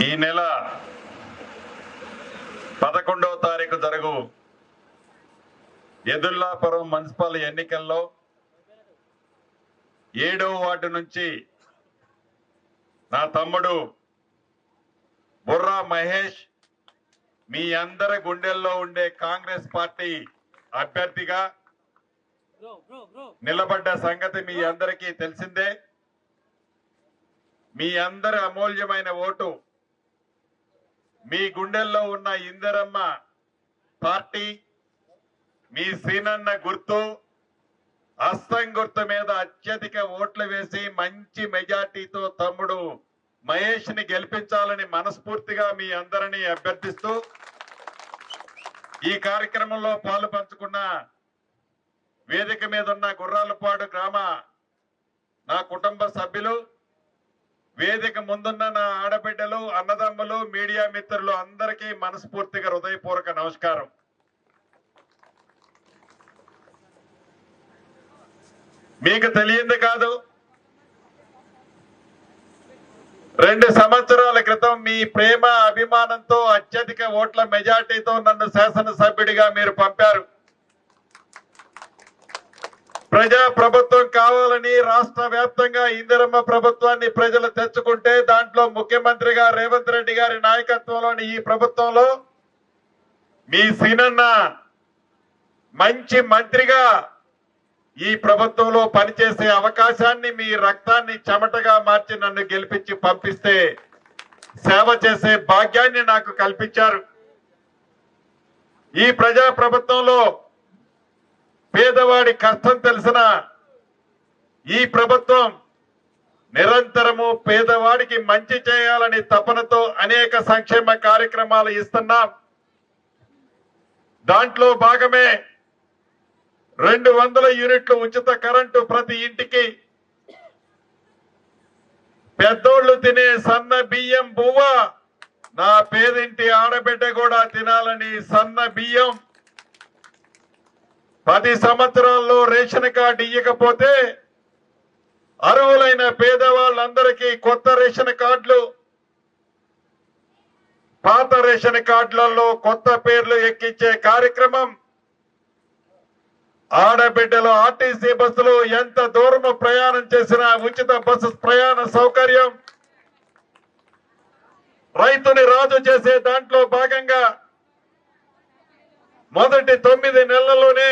ఈ నెల పదకొండవ తారీఖు జరుగు ఎదుల్లాపురం మున్సిపల్ ఎన్నికల్లో ఏడవ వార్డు నుంచి నా తమ్ముడు బుర్రా మహేష్ మీ అందరి గుండెల్లో ఉండే కాంగ్రెస్ పార్టీ అభ్యర్థిగా నిలబడ్డ సంగతి మీ అందరికీ తెలిసిందే. మీ అందరి అమూల్యమైన ఓటు మీ గుండెల్లో ఉన్న ఇందరమ్మ పార్టీ మీ సీనన్న గుర్తు అస్తం గుర్తు మీద అత్యధిక ఓట్లు వేసి మంచి మెజార్టీతో తమ్ముడు మహేష్ని గెలిపించాలని మనస్ఫూర్తిగా మీ అందరినీ అభ్యర్థిస్తూ ఈ కార్యక్రమంలో పాలు పంచుకున్న వేదిక మీద ఉన్న గుర్రాలపాడు గ్రామ నా కుటుంబ సభ్యులు వేదిక ముందున్న నా ఆడబిడ్డలు అన్నదమ్ములు మీడియా మిత్రులు అందరికీ మనస్ఫూర్తిగా హృదయపూర్వక నమస్కారం. మీకు తెలియంది కాదు రెండు సంవత్సరాల క్రితం మీ ప్రేమ అభిమానంతో అత్యధిక ఓట్ల మెజార్టీతో నన్ను శాసనసభ్యుడిగా మీరు పంపారు. ప్రజా ప్రభుత్వం కావాలని రాష్ట్ర వ్యాప్తంగా ఇందిరమ్మ ప్రభుత్వాన్ని ప్రజలు తెచ్చుకుంటే దాంట్లో ముఖ్యమంత్రిగా రేవంత్ రెడ్డి గారి నాయకత్వంలోని ఈ ప్రభుత్వంలో మీ సీనన్న మంచి మంత్రిగా ఈ ప్రభుత్వంలో పనిచేసే అవకాశాన్ని మీ రక్తాన్ని చెమటగా మార్చి నన్ను గెలిపించి పంపిస్తే సేవ చేసే భాగ్యాన్ని నాకు కల్పించారు. ఈ ప్రజా ప్రభుత్వంలో పేదవాడి కష్టం తెలిసిన ఈ ప్రభుత్వం నిరంతరము పేదవాడికి మంచి చేయాలని తపనతో అనేక సంక్షేమ కార్యక్రమాలు ఇస్తున్నాం. దాంట్లో భాగమే రెండు వందల యూనిట్లు ఉచిత కరెంటు ప్రతి ఇంటికి. పెద్దోళ్ళు తినే సన్న బియ్యం బువ్వ నా పేదింటి ఆడబిడ్డ కూడా తినాలని సన్న బియ్యం. పది సంవత్సరాల్లో రేషన్ కార్డు ఇయ్యకపోతే అర్హులైన పేదవాళ్ళందరికీ కొత్త రేషన్ కార్డులు పాత రేషన్ కార్డులలో కొత్త పేర్లు ఎక్కించే కార్యక్రమం. ఆడబిడ్డలు ఆర్టీసీ బస్సులు ఎంత దూరం ప్రయాణం చేసినా ఉచిత బస్సు ప్రయాణ సౌకర్యం. రైతుని రాజు చేసే దాంట్లో భాగంగా మొదటి తొమ్మిది నెలల్లోనే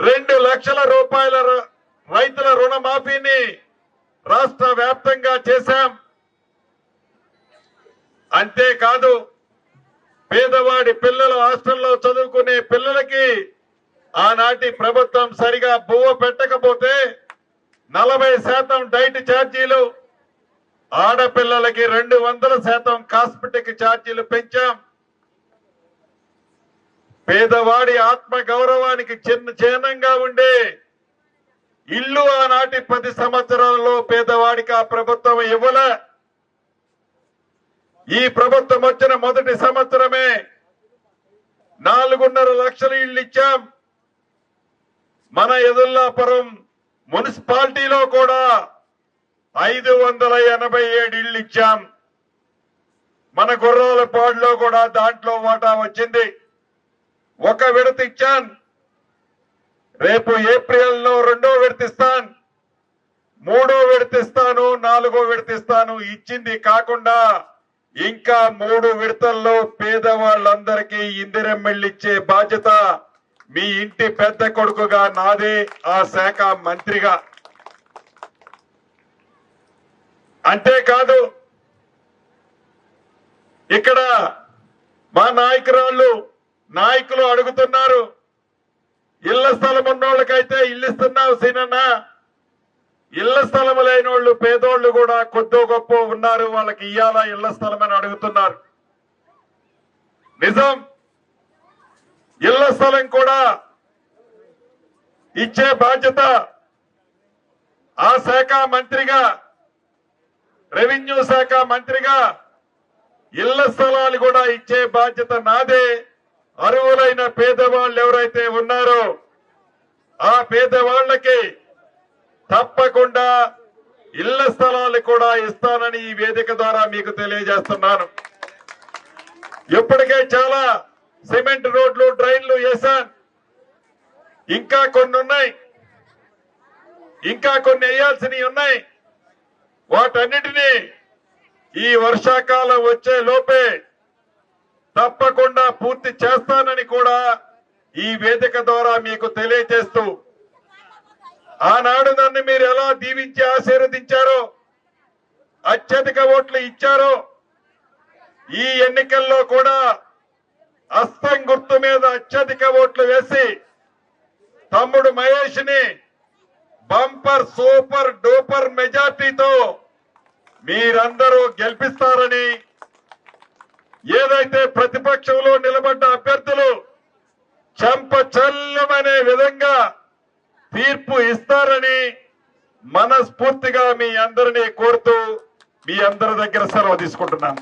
రెండు లక్షల రూపాయల ర- రైతుల రుణమాఫీని రాష్ట్ర వ్యాప్తంగా చేశాం. అంతేకాదు పేదవాడి పిల్లలు హాస్టల్లో చదువుకునే పిల్లలకి ఆనాటి ప్రభుత్వం సరిగా బువ్వ పెట్టకపోతే నలభై శాతం డైట్ ఛార్జీలు ఆడపిల్లలకి రెండు వందల శాతం కాస్మెటిక్ ఛార్జీలు పెంచాం. పేదవాడి ఆత్మ గౌరవానికి చిన్న చిహ్నంగా ఉండే ఇల్లు ఆనాటి పది సంవత్సరాలలో పేదవాడికి ఆ ప్రభుత్వం ఇవ్వల. ఈ ప్రభుత్వం వచ్చిన మొదటి సంవత్సరమే నాలుగున్నర లక్షల ఇళ్ళు ఇచ్చాం. మన ఎదుల్లాపురం మున్సిపాలిటీలో కూడా ఐదు వందల ఎనభై ఏడు ఇళ్ళు ఇచ్చాం. మన గుర్రాలపాడులో కూడా దాంట్లో వాటా వచ్చింది. ఒక విడత ఇచ్చాను. రేపు ఏప్రిల్లో రెండో విడతిస్తాను మూడో విడతిస్తాను నాలుగో విడతిస్తాను ఇచ్చింది కాకుండా ఇంకా మూడు విడతల్లో పేదవాళ్ళందరికీ ఇందిరెమ్మెళ్ళిచ్చే బాధ్యత మీ ఇంటి పెద్ద కొడుకుగా నాదే ఆ శాఖ మంత్రిగా. అంతేకాదు ఇక్కడ మా నాయకురాళ్ళు నాయకులు అడుగుతున్నారు. ఇళ్ళ స్థలం ఉన్నోళ్ళకైతే ఇల్లు ఇస్తున్నావు సీనన్న. ఇళ్ళ స్థలం లేని వాళ్ళు పేదోళ్ళు కూడా కొద్దో గొప్ప ఉన్నారు. వాళ్ళకి ఇయ్యాలా ఇళ్ళ స్థలం అని అడుగుతున్నారు. నిజం. ఇళ్ళ స్థలం కూడా ఇచ్చే బాధ్యత ఆ శాఖ మంత్రిగా రెవెన్యూ శాఖ మంత్రిగా ఇళ్ళ స్థలాలు కూడా ఇచ్చే బాధ్యత నాదే. అర్హులైన పేదవాళ్ళు ఎవరైతే ఉన్నారో ఆ పేదవాళ్ళకి తప్పకుండా ఇళ్ళ స్థలాలు కూడా ఇస్తానని ఈ వేదిక ద్వారా మీకు తెలియజేస్తున్నాను. ఇప్పటికే చాలా సిమెంట్ రోడ్లు డ్రైన్లు వేశాను ఇంకా కొన్ని ఉన్నాయి. ఇంకా కొన్ని వేయాల్సినవి ఉన్నాయి. వాటన్నిటినీ ఈ వర్షాకాలం వచ్చే లోపే తప్పకుండా పూర్తి చేస్తానని కూడా ఈ వేదిక ద్వారా మీకు తెలియజేస్తూ ఆనాడు నన్ను మీరు ఎలా దీవించి ఆశీర్వదించారో అత్యధిక ఓట్లు ఇచ్చారో ఈ ఎన్నికల్లో కూడా అస్తం గుర్తు మీద అత్యధిక ఓట్లు వేసి తమ్ముడు మహేష్ని బంపర్ సూపర్ డూపర్ మెజార్టీతో మీరందరూ గెలిపిస్తారని ఏదైతే ప్రతిపక్షంలో నిలబడ్డ అభ్యర్థులు చెంప చల్లమనే విధంగా తీర్పు ఇస్తారని మనస్ఫూర్తిగా మీ అందరినీ కోరుతూ మీ అందరి దగ్గర సెలవు తీసుకుంటున్నాను.